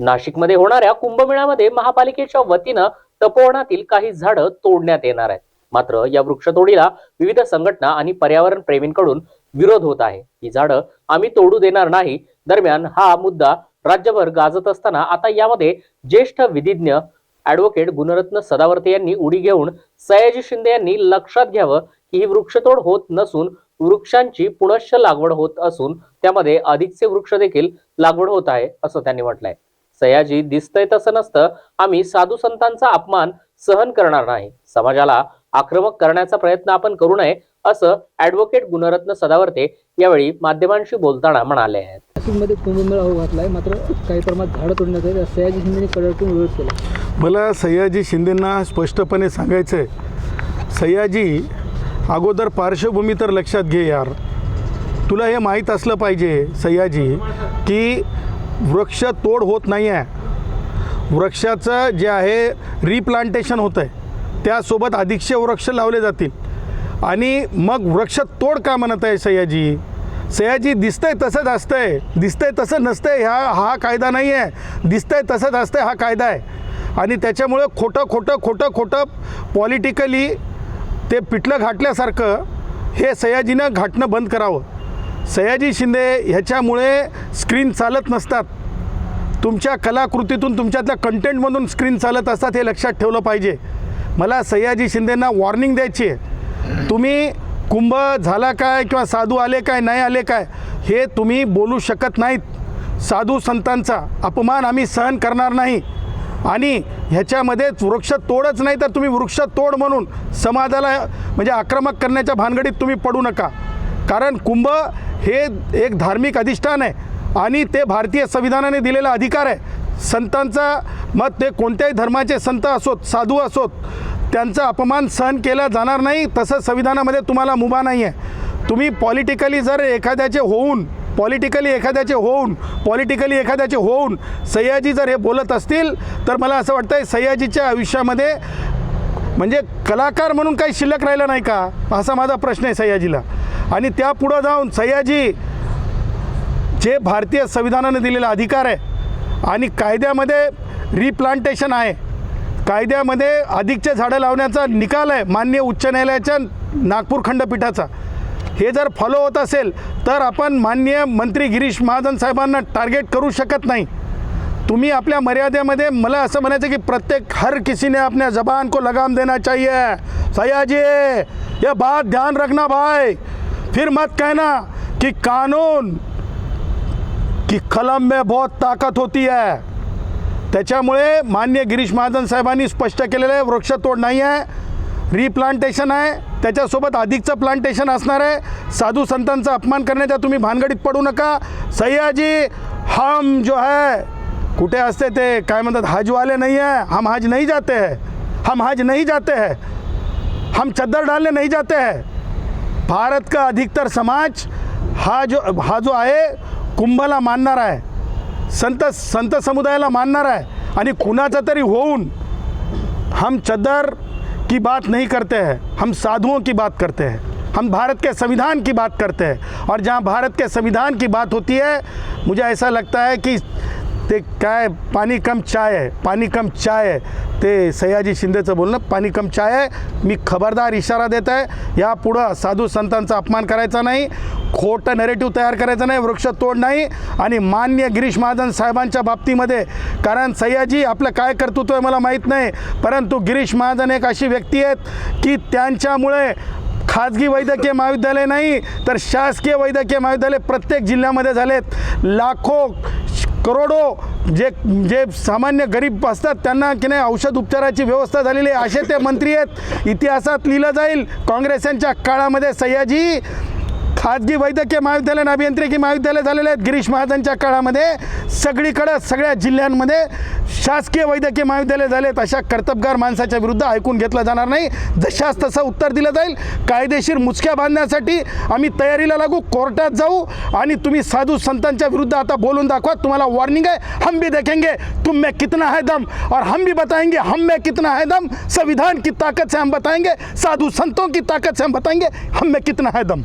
नाशिकमध्ये होणाऱ्या कुंभमेळ्यामध्ये महापालिकेच्या वतीनं तपोवनातील काही झाडं तोडण्यात येणार आहेत. मात्र या वृक्षतोडीला विविध संघटना आणि पर्यावरण प्रेमींकडून विरोध होत आहे. ही झाडं आम्ही तोडू देणार नाही. दरम्यान हा मुद्दा राज्यभर गाजत असताना आता यामध्ये ज्येष्ठ विधिज्ञ ऍडव्होकेट गुणरत्न सदावर्ते यांनी उडी घेऊन सयाजी शिंदे यांनी लक्षात घ्यावं की ही वृक्षतोड होत नसून वृक्षांची पुनश्च लागवड होत असून त्यामध्ये अधिकचे वृक्ष देखील लागवड होत आहे असं त्यांनी म्हटलंय. सयाजी दिसतंय तसं नसतं. आम्ही साधू संतांचा अपमान सहन करणार नाही. समाजाला आक्रमक करण्याचा प्रयत्न आपण करू नये असं ऍडव्होकेट गुणरत्न सदावर्ते यावेळी माध्यमांशी बोलताना म्हणाले आहेत. नाशिकमध्ये कुंभमेळा होऊ घातला आहे मात्र काही प्रमाणात झाडं तोडण्यात आहे सयाजी शिंदेने कडकून विरोध केला. मला सयाजी शिंदेंना स्पष्टपणे सांगायचं आहे सयाजी अगोदर पार्श्वभूमी तर लक्षात घे यार. तुला हे माहीत असलं पाहिजे सयाजी की वृक्ष तोड होत नाही आहे वृक्षाचं जे आहे रिप्लांटेशन होतं आहे त्यासोबत अधिकशे वृक्ष लावले जातील. आणि मग वृक्ष तोड का म्हणत आहे सयाजी? सयाजी दिसतंय तसंच असतंय दिसतंय तसं नसतंय ह्या हा कायदा नाही आहे दिसतंय तसंच असतंय हा कायदा आहे. आणि त्याच्यामुळं खोटं खोटं खोटं खोटं पॉलिटिकली ते पिठलं घाटल्यासारखं हे सयाजीनं घाटणं बंद करावं. सयाजी शिंदे ह्याच्यामुळे स्क्रीन चालत नसतात. तुमच्या कलाकृतीतून तुमच्यातल्या कंटेंटमधून स्क्रीन चालत असतात हे लक्षात ठेवलं पाहिजे. मला सयाजी शिंदेंना वॉर्निंग द्यायची आहे. तुम्ही कुंभ झाला काय किंवा साधू आले काय नाही आले काय हे तुम्ही बोलू शकत नाहीत. साधू संतांचा अपमान आम्ही सहन करणार नाही. आणि ह्याच्यामध्ये वृक्ष तोडच नाही तर तुम्ही वृक्ष तोड म्हणून समाजाला म्हणजे आक्रमक करण्याच्या भानगडीत तुम्ही पडू नका. कारण कुंभ हे एक धार्मिक अधिष्ठान आहे आणि ते भारतीय संविधानाने दिलेला अधिकार आहे. संतांचा मत ते कोणत्याही धर्माचे संत असोत साधू असोत त्यांचा अपमान सहन केला जाणार नाही तसं संविधानामध्ये तुम्हाला मुभा नाही आहे. तुम्ही पॉलिटिकली जर एखाद्याचे होऊन पॉलिटिकली एखाद्याचे होऊन पॉलिटिकली एखाद्याचे होऊन सयाजी जर हे बोलत असतील तर मला असं वाटतं आहे सयाजीच्या आयुष्यामध्ये म्हणजे कलाकार म्हणून काही शिल्लक राहिलं नाही का? असा माझा प्रश्न आहे सयाजीला. आणि त्यापुढं जाऊन सयाजी जे भारतीय संविधानाने दिलेला अधिकार आहे आणि कायद्यामध्ये रिप्लांटेशन आहे. कायद्यामध्ये अधिकचे झाडं लावण्याचा निकाल आहे मान्य उच्च न्यायालयाच्या नागपूर खंडपीठाचा. हे जर फॉलो होत असेल तर आपण माननीय मंत्री गिरीश महाजन साहेबांना टार्गेट करू शकत नाही. तुम्ही आपल्या मर्यादेमध्ये मला असं म्हणायचं की प्रत्येक हर किसीने आपल्या अपने जबान को लगाम देना चाहिए. सयाजी ये बात ध्यान रखना भाई. फिर मत कहना कि कानून की कलम में बहुत ताकत होती है। त्याच्यामुळे मान्य गिरीश महाजन साहेबांनी स्पष्ट केलेलं आहे वृक्षतोड नाही आहे रिप्लांटेशन आहे त्याच्यासोबत अधिकचं प्लांटेशन असणार आहे. साधू संतांचा अपमान करण्याच्या तुम्ही भानगडीत पडू नका. सह्याजी हम जो है कुठे असते ते? काय म्हणतात? हजवाले नाही आहे. हम हज नहीं जाते. है हम हज नहीं जाते. है हम चद्दर डालने नहीं जाते. है भारत का अधिकतर समाज हा जो हा जो आहे, कुंभला मानणारा आहे. संत संत समुदायाला मानणार आहे. आणि कुणाचा तरी होऊन हम चद्दर की बात नहीं करते हैं, हम साधुओं की बात करते हैं, हम भारत के संविधान की बात करते हैं। और जहाँ भारत के संविधान की बात होती है, मुझे ऐसा लगता है कि ते काय पाणी कम चाय आहे पाणी कम चाय आहे. ते सयाजी शिंदेचं बोलणं पाणी कम चाय आहे. मी खबरदार इशारा देत आहे. यापुढं साधू संतांचा अपमान करायचा नाही खोटं नेरेटिव्ह तयार करायचं नाही वृक्षतोड नाही. आणि मान्य गिरीश महाजन साहेबांच्या बाबतीमध्ये कारण सयाजी आपलं काय कर्तृत्व आहे मला माहीत नाही. परंतु गिरीश महाजन एक अशी व्यक्ती आहेत की त्यांच्यामुळे खाजगी वैद्यकीय महाविद्यालय नाही तर शासकीय वैद्यकीय महाविद्यालय प्रत्येक जिल्ह्यामध्ये झालेत. लाखो करोडो जे जे सामान्य गरीब असतात त्यांना की नाही औषध उपचाराची व्यवस्था झालेली आहे. असे ते मंत्री आहेत. इतिहासात लिहिलं जाईल. काँग्रेसांच्या काळामध्ये सह्याजी खाजगी वैद्यकीय महाविद्यालय आणि अभियांत्रिकी महाविद्यालय झालेले आहेत. गिरीश महाजनच्या काळामध्ये सगळीकडं सगळ्या जिल्ह्यांमध्ये शासकीय वैद्यकीय महाविद्यालय झाले आहेत. अशा कर्तबगार माणसाच्या विरुद्ध ऐकून घेतलं जाणार नाही. जशास तसं उत्तर दिलं जाईल. कायदेशीर मुचक्या बांधण्यासाठी आम्ही तयारीला लागू कोर्टात जाऊ आणि तुम्ही साधू संतांच्या विरुद्ध आता बोलून दाखवा. तुम्हाला वॉर्निंग आहे हम भी देखेंगे. तुम में कितना है दम? और हम भी बताएंगे हम में कितना है दम? संविधान की ताकत से हम बताएंगे साधू संतों की ताकत से हम बताएंगे हम में कितना है दम?